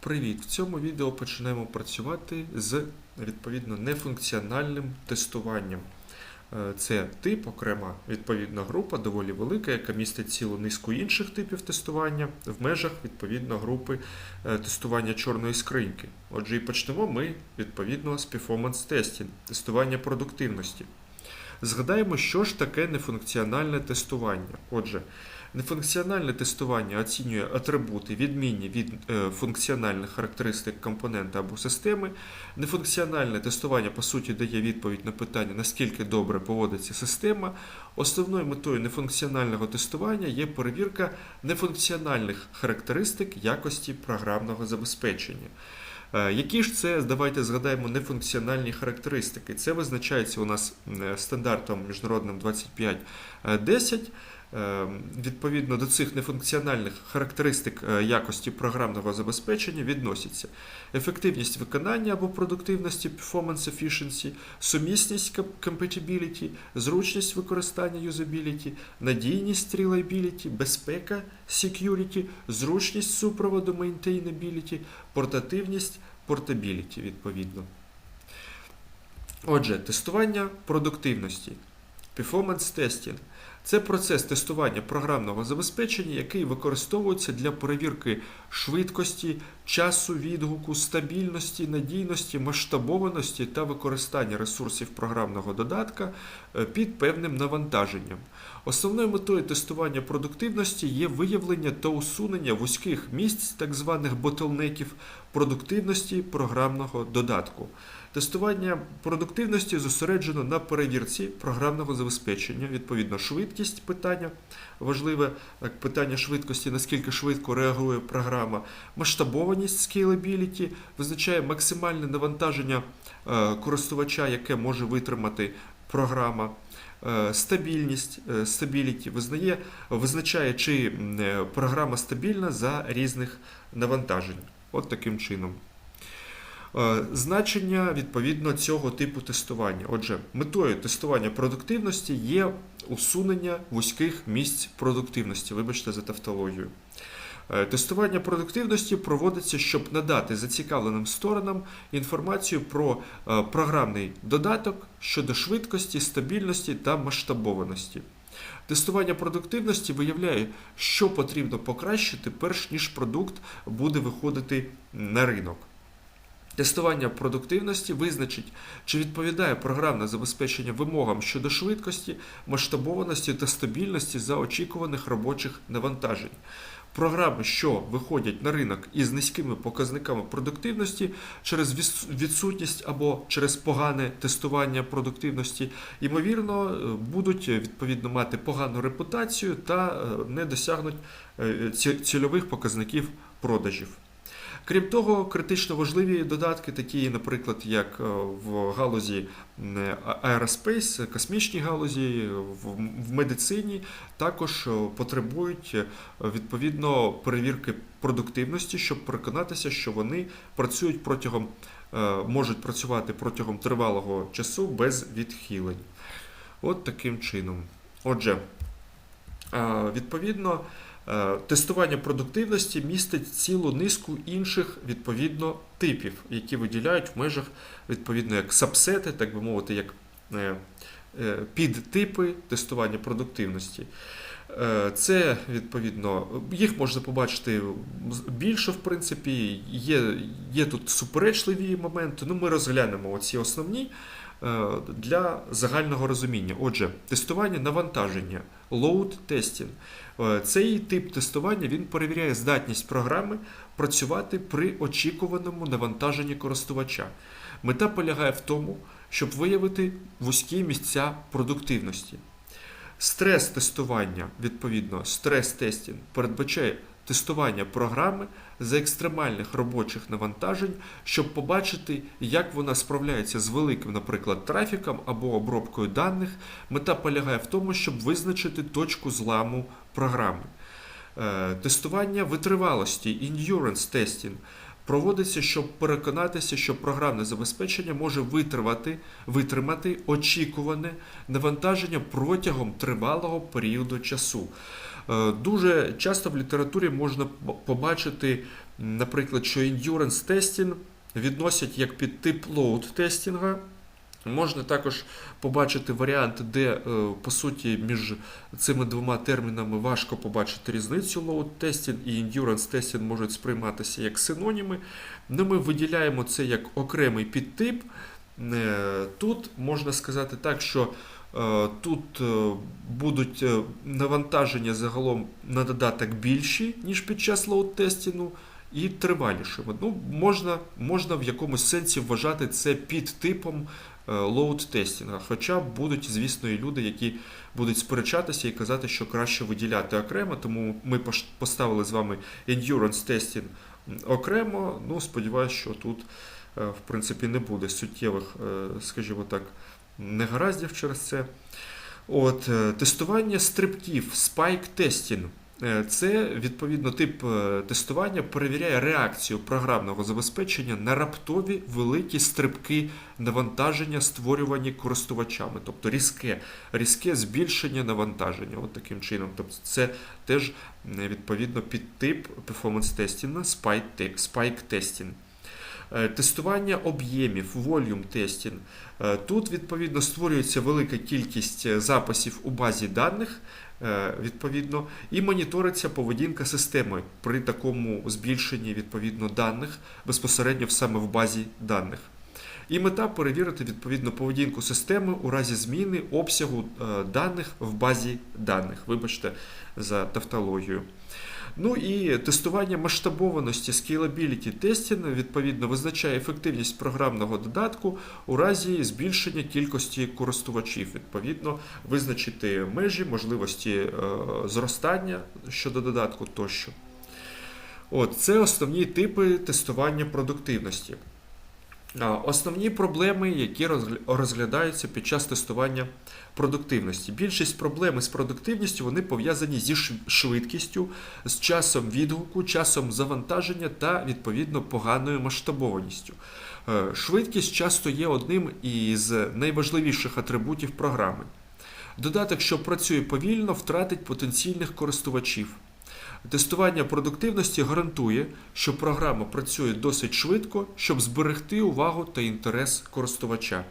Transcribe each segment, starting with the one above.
Привіт! В цьому відео почнемо працювати з відповідно нефункціональним тестуванням. Е, Це тип, окрема відповідна група, доволі велика, яка містить цілу низку інших типів тестування в межах відповідно групи е, тестування чорної скриньки. Отже, і почнемо ми відповідно з performance testing, тестування продуктивності. Згадаємо, що ж таке нефункціональне тестування. Отже, Нефункціональне тестування оцінює атрибути, відмінні від е, функціональних характеристик компонента або системи. Нефункціональне тестування, по суті, дає відповідь на питання, наскільки добре поводиться система. Основною метою нефункціонального тестування є перевірка нефункціональних характеристик якості програмного забезпечення. Е, Які ж це, давайте згадаємо, нефункціональні характеристики? Це визначається у нас е, стандартом міжнародним 2510. Е, Відповідно до цих нефункціональних характеристик е, якості програмного забезпечення відносяться ефективність виконання або продуктивності performance efficiency, сумісність compatibility, зручність використання usability, надійність reliability, безпека security, зручність супроводу maintainability, портативність portability відповідно. Отже, тестування продуктивності. Performance testing – це процес тестування програмного забезпечення, який використовується для перевірки швидкості, часу відгуку, стабільності, надійності, масштабованості та використання ресурсів програмного додатка е, під певним навантаженням. Основною метою тестування продуктивності є виявлення та усунення вузьких місць, так званих ботлнеків, продуктивності програмного додатку. Тестування продуктивності зосереджено на перевірці програмного забезпечення, відповідно, швидкість питання важливе питання швидкості, наскільки швидко реагує програма, масштабованість scalability, визначає максимальне навантаження е, користувача, яке може витримати програма. Е, Стабільність е, stability визнає, визначає, чи е, програма стабільна за різних навантажень. От таким чином. Е, Значення відповідно цього типу тестування. Отже, метою тестування продуктивності є усунення вузьких місць продуктивності. Вибачте за тавтологію. Е, Тестування продуктивності проводиться, щоб надати зацікавленим сторонам інформацію про е, програмний додаток щодо швидкості, стабільності та масштабованості. Тестування продуктивності виявляє, що потрібно покращити, перш ніж продукт буде виходити на ринок. Тестування продуктивності визначить, чи відповідає програмне забезпечення вимогам щодо швидкості, масштабованості та стабільності за очікуваних робочих навантажень. Програми, що виходять на ринок із низькими показниками продуктивності через відсутність або через погане тестування продуктивності, ймовірно, е, будуть е, відповідно мати погану репутацію та е, не досягнуть цільових показників продажів. Крім того, критично важливі додатки, такі, наприклад, як е, в галузі аероспейс, космічній галузі, в, медицині, також е, потребують е, відповідно перевірки продуктивності, щоб переконатися, що вони працюють протягом, можуть працювати протягом тривалого часу без відхилень. От таким чином. Отже, відповідно. Е, Тестування продуктивності містить цілу низку інших відповідно типів, які виділяють в межах відповідно як сабсети, так би мовити, як е, е, підтипи тестування продуктивності. Це відповідно, їх можна побачити більше, в принципі, є, є тут суперечливі моменти. Ну, ми розглянемо оці основні для загального розуміння. Отже, тестування навантаження, load testing. Е, Цей тип тестування він перевіряє здатність програми працювати при очікуваному навантаженні користувача. Мета полягає в тому, щоб виявити вузькі місця продуктивності. Стрес-тестування, відповідно, стрес-тестінг передбачає тестування програми за екстремальних робочих навантажень, щоб побачити, як вона справляється з великим, наприклад, трафіком або обробкою даних. Мета полягає в тому, щоб визначити точку зламу програми. Е, Тестування витривалості, endurance testing проводиться, щоб переконатися, що програмне забезпечення може витримати, витримати очікуване навантаження протягом тривалого періоду часу. Е, Дуже часто в літературі можна побачити, наприклад, що endurance testing відносять як під тип load тестінга. Можна також побачити варіант, де е, по суті між цими двома термінами важко побачити різницю. Load testing і endurance testing можуть сприйматися як синоніми. Ну, ми виділяємо це як окремий підтип. Е, Тут можна сказати так, що тут е, будуть е, навантаження загалом на додаток більші, ніж під час лоуд-тестінгу, і тривалішими. Ну, можна, можна в якомусь сенсі вважати це підтипом е, лоуд-тестінга. Хоча будуть, звісно, і люди, які будуть сперечатися і казати, що краще виділяти окремо, тому ми поставили з вами endurance testing окремо. Ну, сподіваюся, що тут, е, в принципі, не буде суттєвих, е, скажімо так, негараздів через це. От, е, тестування стрибків, спайк тестінг. Це відповідно тип е, тестування перевіряє реакцію програмного забезпечення на раптові великі стрибки навантаження, створювані користувачами, тобто різке, різке збільшення навантаження. От таким чином. Тобто це теж е, відповідно підтип перформанс тестінга, спайк тестінг. Е, Тестування об'ємів, volume testing. Е, Тут, відповідно, створюється велика кількість е, записів у базі даних, е, відповідно, і моніториться поведінка системи при такому збільшенні відповідно даних безпосередньо саме в базі даних. І мета перевірити відповідно поведінку системи у разі зміни обсягу даних в базі даних. Вибачте за тавтологію. Ну і тестування масштабованості scalability testing відповідно визначає ефективність програмного додатку у разі збільшення кількості користувачів. Відповідно, визначити межі, можливості е, зростання щодо додатку тощо. От, це основні типи тестування продуктивності. Основні проблеми, які розглядаються під час тестування продуктивності. Більшість проблем із продуктивністю вони пов'язані зі швидкістю, з часом відгуку, часом завантаження та відповідно поганою масштабованістю. Е, Швидкість часто є одним із найважливіших атрибутів програми. Додаток, що працює повільно, втратить потенційних користувачів. Тестування продуктивності гарантує, що програма працює досить швидко, щоб зберегти увагу та інтерес користувача.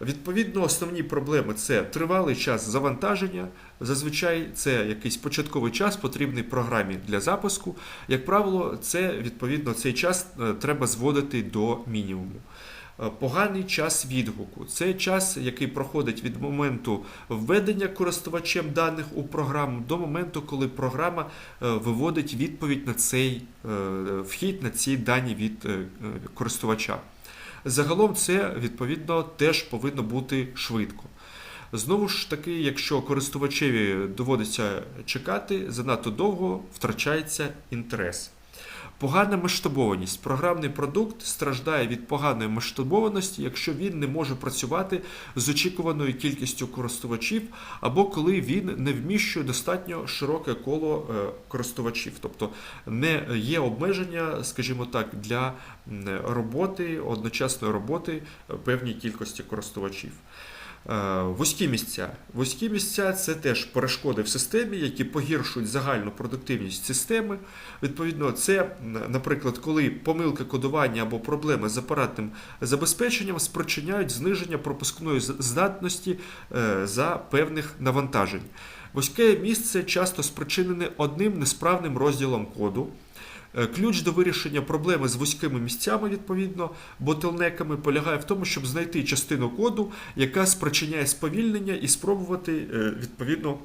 Відповідно, основні проблеми це тривалий час завантаження. Зазвичай це якийсь початковий час, потрібний програмі для запуску. Як правило, це відповідно цей час е, треба зводити до мінімуму. Е, Поганий час відгуку це час, який проходить від моменту введення користувачем даних у програму до моменту, коли програма е, виводить відповідь на цей е, вхід на ці дані від користувача. Загалом це відповідно теж повинно бути швидко. Знову ж таки, якщо користувачеві доводиться чекати, занадто довго втрачається інтерес. Погана масштабованість. Програмний продукт страждає від поганої масштабованості, якщо він не може працювати з очікуваною кількістю користувачів, або коли він не вміщує достатньо широке коло е, користувачів. Тобто не є обмеження, скажімо так, для роботи, одночасної роботи е, певній кількості користувачів. Е, Вузькі місця. Вузькі місця це теж перешкоди в системі, які погіршують загальну продуктивність системи. Відповідно, це, наприклад, коли помилки кодування або проблеми з апаратним забезпеченням спричиняють зниження пропускної здатності е, за певних навантажень. Вузьке місце часто спричинене одним несправним розділом коду. Е, Ключ до вирішення проблеми з вузькими місцями, відповідно, ботлнеками, полягає в тому, щоб знайти частину коду, яка спричиняє сповільнення, і спробувати е, відповідно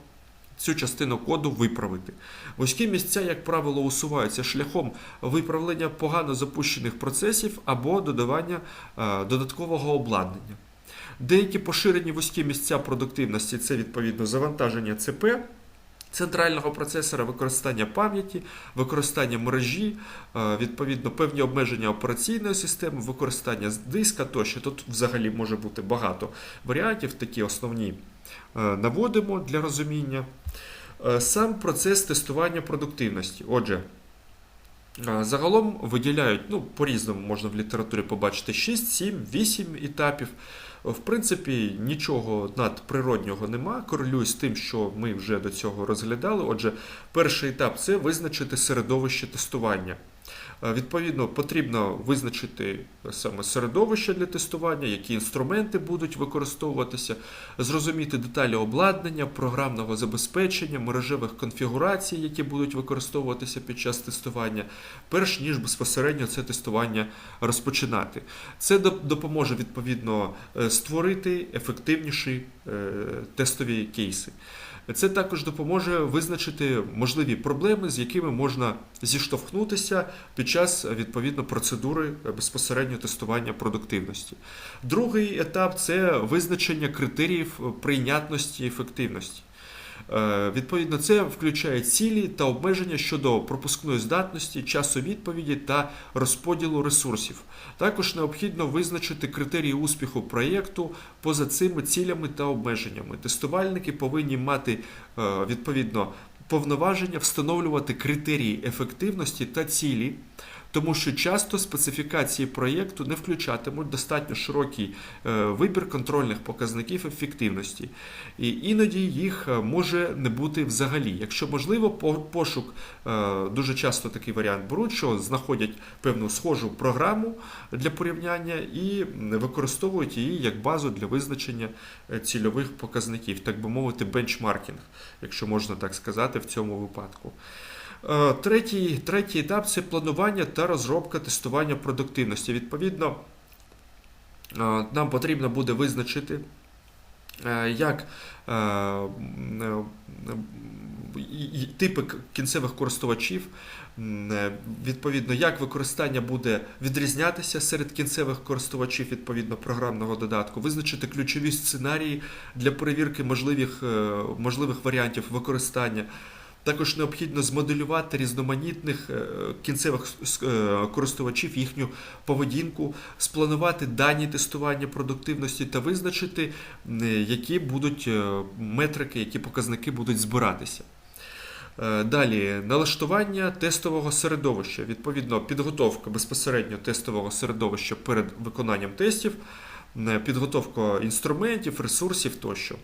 цю частину коду виправити. Вузькі місця, як правило, усуваються шляхом виправлення погано запущених процесів або додавання е, додаткового обладнання. Деякі поширені вузькі місця продуктивності це відповідно завантаження ЦП. Центрального процесора, використання пам'яті, використання мережі, е, відповідно певні обмеження операційної системи, використання диска тощо. Тут взагалі може бути багато варіантів, такі основні е, наводимо для розуміння. Е, Сам процес тестування продуктивності. Отже, Загалом виділяють, ну, по-різному можна в літературі побачити 6, 7, 8 етапів. В принципі, нічого надприроднього нема, Корелюю з тим, що ми вже до цього розглядали. Отже, перший етап це визначити середовище тестування. Е, Відповідно, потрібно визначити саме середовище для тестування, які інструменти будуть використовуватися, зрозуміти деталі обладнання, програмного забезпечення, мережевих конфігурацій, які будуть використовуватися під час тестування, перш ніж безпосередньо це тестування розпочинати. Це доп- допоможе відповідно е, створити ефективніші е, тестові кейси. Це також допоможе визначити можливі проблеми, з якими можна зіштовхнутися під час відповідно процедури безпосередньо тестування продуктивності. Другий етап це визначення критеріїв прийнятності і ефективності. Е, Відповідно, це включає цілі та обмеження щодо пропускної здатності, часу відповіді та розподілу ресурсів. Також необхідно визначити критерії успіху проєкту поза цими цілями та обмеженнями. Тестувальники повинні мати е, відповідно повноваження встановлювати критерії ефективності та цілі. Тому що часто специфікації проєкту не включатимуть достатньо широкий е, вибір контрольних показників ефективності, і іноді їх е, може не бути взагалі. Якщо можливо, пошук е, дуже часто такий варіант беруть, що знаходять певну схожу програму для порівняння і використовують її як базу для визначення цільових показників, так би мовити, бенчмаркінг, якщо можна так сказати, в цьому випадку. Е, Третій, третій етап це планування та розробка тестування продуктивності. Відповідно, е, нам потрібно буде визначити, е, як типи кінцевих користувачів, відповідно, як використання буде відрізнятися серед кінцевих користувачів відповідно програмного додатку, визначити ключові сценарії для перевірки можливих, можливих варіантів використання. Також необхідно змоделювати різноманітних е, кінцевих е, користувачів, їхню поведінку, спланувати дані тестування продуктивності та визначити, е, які будуть метрики, які показники будуть збиратися. Далі налаштування тестового середовища, відповідно, підготовка безпосередньо тестового середовища перед виконанням тестів, підготовка інструментів, ресурсів тощо.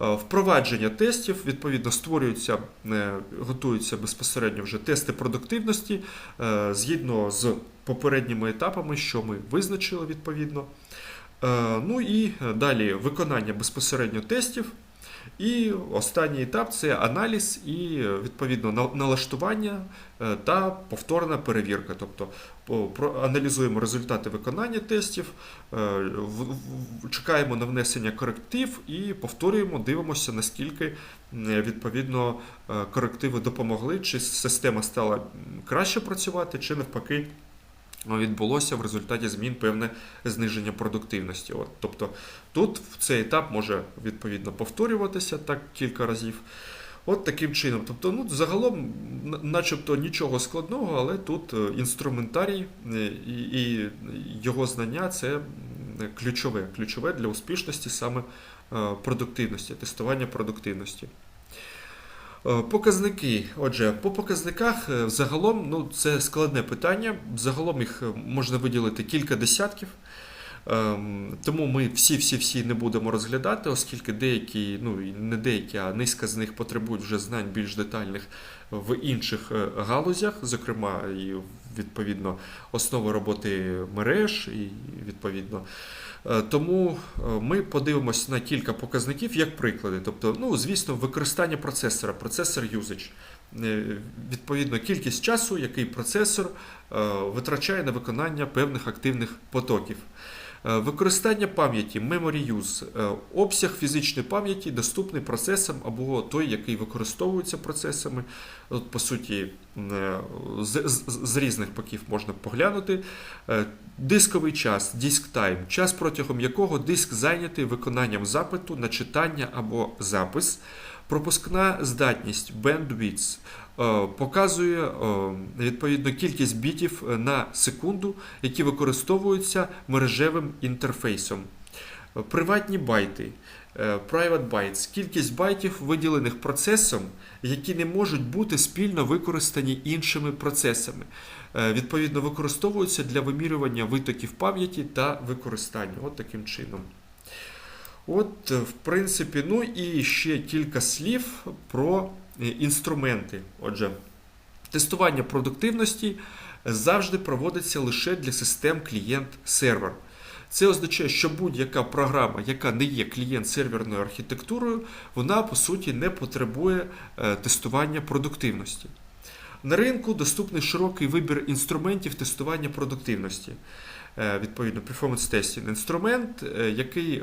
Е, Впровадження тестів, відповідно, створюються, е, готуються безпосередньо вже тести продуктивності е, згідно з попередніми етапами, що ми визначили відповідно. Ну і далі виконання безпосередньо тестів. І останній етап це аналіз і е, відповідно на- налаштування е, та повторна перевірка. Тобто аналізуємо результати виконання тестів, е, чекаємо на внесення коректив і повторюємо, дивимося, наскільки відповідно корективи допомогли, чи система стала краще працювати, чи навпаки. Ну, Відбулося в результаті змін певне зниження продуктивності. От, тобто тут цей етап може відповідно повторюватися так кілька разів. От таким чином. Тобто, ну, загалом, начебто нічого складного, але тут е, інструментарій е, і, його знання це ключове, ключове для успішності саме е, продуктивності, тестування продуктивності. Е, Показники. Отже, по показниках е, загалом ну, це складне питання. Загалом їх е, можна виділити кілька десятків. Ем, Тому ми всі-всі-всі не будемо розглядати, оскільки деякі, ну не деякі, а низка з них потребують вже знань більш детальних в інших е, галузях, зокрема, і відповідно основи роботи мереж, і відповідно. Е, Тому е, ми подивимося на кілька показників як приклади. Тобто, ну, звісно, використання процесора, процесор usage. Е, Відповідно, кількість часу, який процесор витрачає на виконання певних активних потоків. Е, Використання пам'яті, memory use, е, обсяг фізичної пам'яті доступний процесам або той, який використовується процесами. От, по суті, е, з, з, з різних боків можна поглянути. Дисковий час, disk time, час протягом якого диск зайнятий виконанням запиту на читання або запис. Пропускна здатність bandwidth показує е, відповідно кількість бітів на секунду, які використовуються мережевим інтерфейсом. Е, Приватні байти. Е, Private bytes кількість байтів, виділених процесом, які не можуть бути спільно використані іншими процесами. Е, Відповідно, використовуються для вимірювання витоків пам'яті та використання. От таким чином. От, е, в принципі, ну і ще кілька слів про е, інструменти. Отже, тестування продуктивності завжди проводиться лише для систем клієнт-сервер. Це означає, що будь-яка програма, яка не є клієнт-серверною архітектурою, вона по суті не потребує е, тестування продуктивності. На ринку доступний широкий вибір інструментів тестування продуктивності. Е, Відповідно, testing. Інструмент, е, який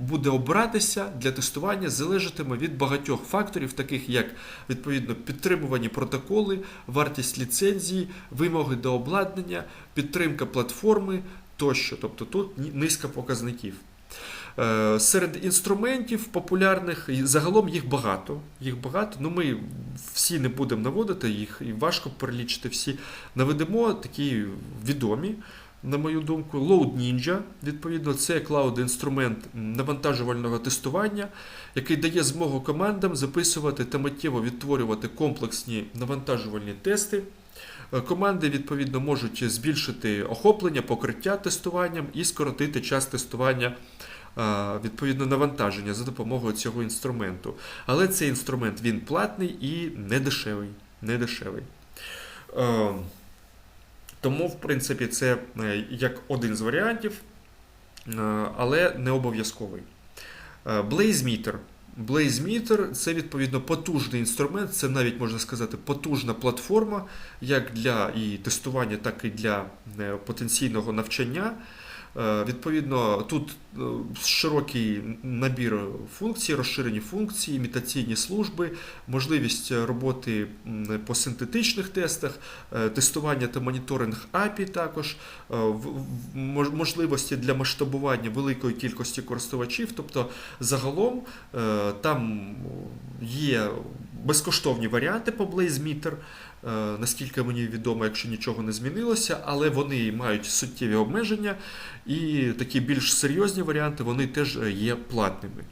буде обиратися для тестування, залежатиме від багатьох факторів, таких як відповідно підтримувані протоколи, вартість ліцензії, вимоги до обладнання, підтримка платформи тощо. Тобто тут низка показників. Е, Серед інструментів популярних загалом їх багато. Їх багато. Ну ми всі не будемо наводити їх, і важко перелічити всі. Наведемо такі відомі, на мою думку, Load Ninja, відповідно, це клауд-інструмент навантажувального тестування, який дає змогу командам записувати та миттєво відтворювати комплексні навантажувальні тести. Е, Команди відповідно можуть збільшити охоплення, покриття тестуванням і скоротити час тестування е, відповідно навантаження за допомогою цього інструменту. Але цей інструмент він платний і не дешевий. Не дешевий. Тому, в принципі, це е, як один з варіантів, е, але не обов'язковий. Е, BlazeMeter. BlazeMeter – це відповідно потужний інструмент, це навіть можна сказати потужна платформа, як для і тестування, так і для потенційного навчання. Е, Відповідно, тут е, широкий набір функцій, розширені функції, імітаційні служби, можливість роботи по синтетичних тестах, е, тестування та моніторинг API також, можливості для масштабування великої кількості користувачів. Тобто, загалом там є безкоштовні варіанти по BlazeMeter, наскільки мені відомо, якщо нічого не змінилося, але вони мають суттєві обмеження, і такі більш серйозні варіанти вони теж е, є платними.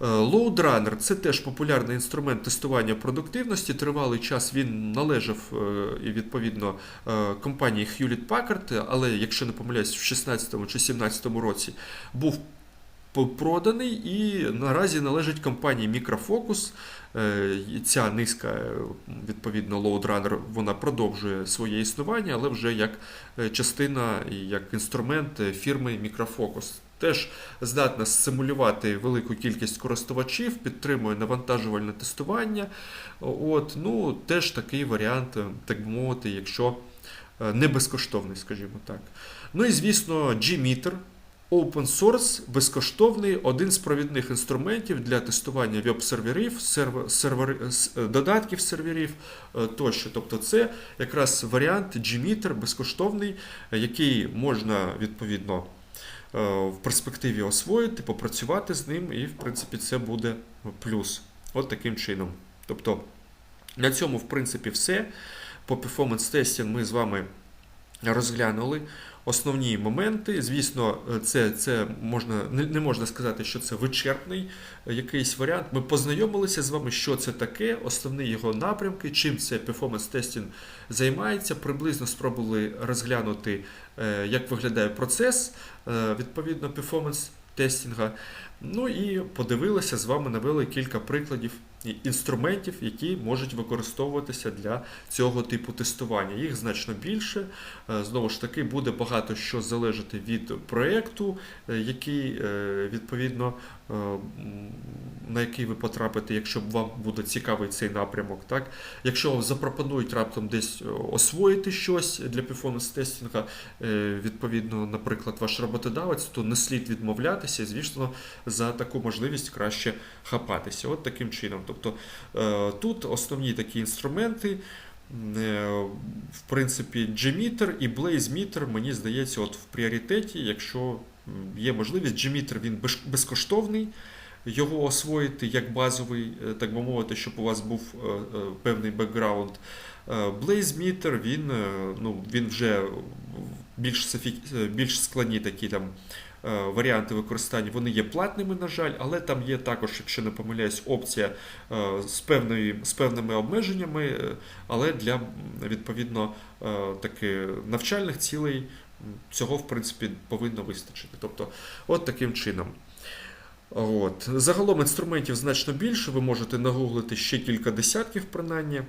Е, LoadRunner – це теж популярний інструмент тестування продуктивності. Тривалий час він належав е, відповідно е, компанії Hewlett Packard, але якщо не помиляюсь, в 2016 чи 2017 році був проданий і наразі належить компанії Microfocus. Е, Ця низка, е, відповідно, LoadRunner, вона продовжує своє існування, але вже як е, частина і як інструмент фірми Microfocus. Теж здатна симулювати велику кількість користувачів, підтримує навантажувальне тестування. От, ну, теж такий варіант, так би мовити, якщо не безкоштовний, скажімо так. Ну і звісно, Gmeter. Open source безкоштовний один з провідних інструментів для тестування веб-серверів, сервер, сервери, с- е, додатків серверів е, тощо. Тобто це якраз варіант Gmeter безкоштовний, е, який можна відповідно в перспективі освоїти, попрацювати з ним, і в принципі це буде плюс. От таким чином. Тобто на цьому, в принципі, все. По performance тестінг ми з вами розглянули основні моменти. Звісно, це, це можна, не, можна сказати, що це вичерпний е, якийсь варіант. Ми познайомилися з вами, що це таке, основні його напрямки, чим це performance тестінг займається. Приблизно спробували розглянути, е, як виглядає процес е, відповідно performance тестінга. Ну і подивилися з вами, навели кілька прикладів інструментів, які можуть використовуватися для цього типу тестування. Їх значно більше. Е, Знову ж таки, буде багато що залежати від проєкту, е, який е, відповідно на який ви потрапите, якщо вам буде цікавий цей напрямок. Так? Якщо вам запропонують раптом десь е, освоїти щось для перформанс тестінга, е, відповідно, наприклад, ваш роботодавець, то не слід відмовлятися, і, звісно, за таку можливість краще хапатися. От таким чином. Тобто е, тут основні такі інструменти. Е, В принципі, Gmeter і BlazeMeter, мені здається, от в пріоритеті, якщо є можливість, Gmeter він безкоштовний, його освоїти як базовий, е, так би мовити, щоб у вас був е, е, певний бекграунд. BlazeMeter, він, ну, він вже більш, більш складні такі там варіанти використання. Вони є платними, на жаль, але там є також, якщо не помиляюсь, опція з, певною, з певними обмеженнями, але для відповідно таки навчальних цілей цього в принципі повинно вистачити. Тобто, от таким чином. От. Загалом інструментів значно більше, ви можете нагуглити ще кілька десятків, принаймні.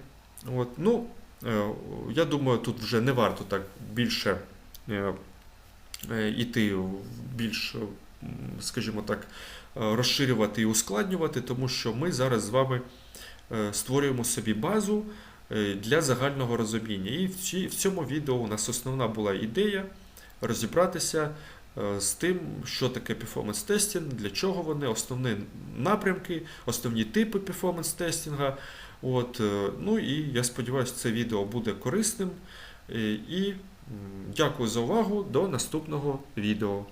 От. Ну, е, я думаю, тут вже не варто так більше е, е, в більш, е, скажімо так, е, розширювати і ускладнювати, тому що ми зараз з вами е, створюємо собі базу е, для загального розуміння. І в, цьому відео у нас основна була ідея розібратися е, з тим, що таке performance testing, для чого вони, основні напрямки, основні типи performance тестінга. От, е, ну і я сподіваюся, це відео буде корисним. Е, І дякую за увагу. До наступного відео.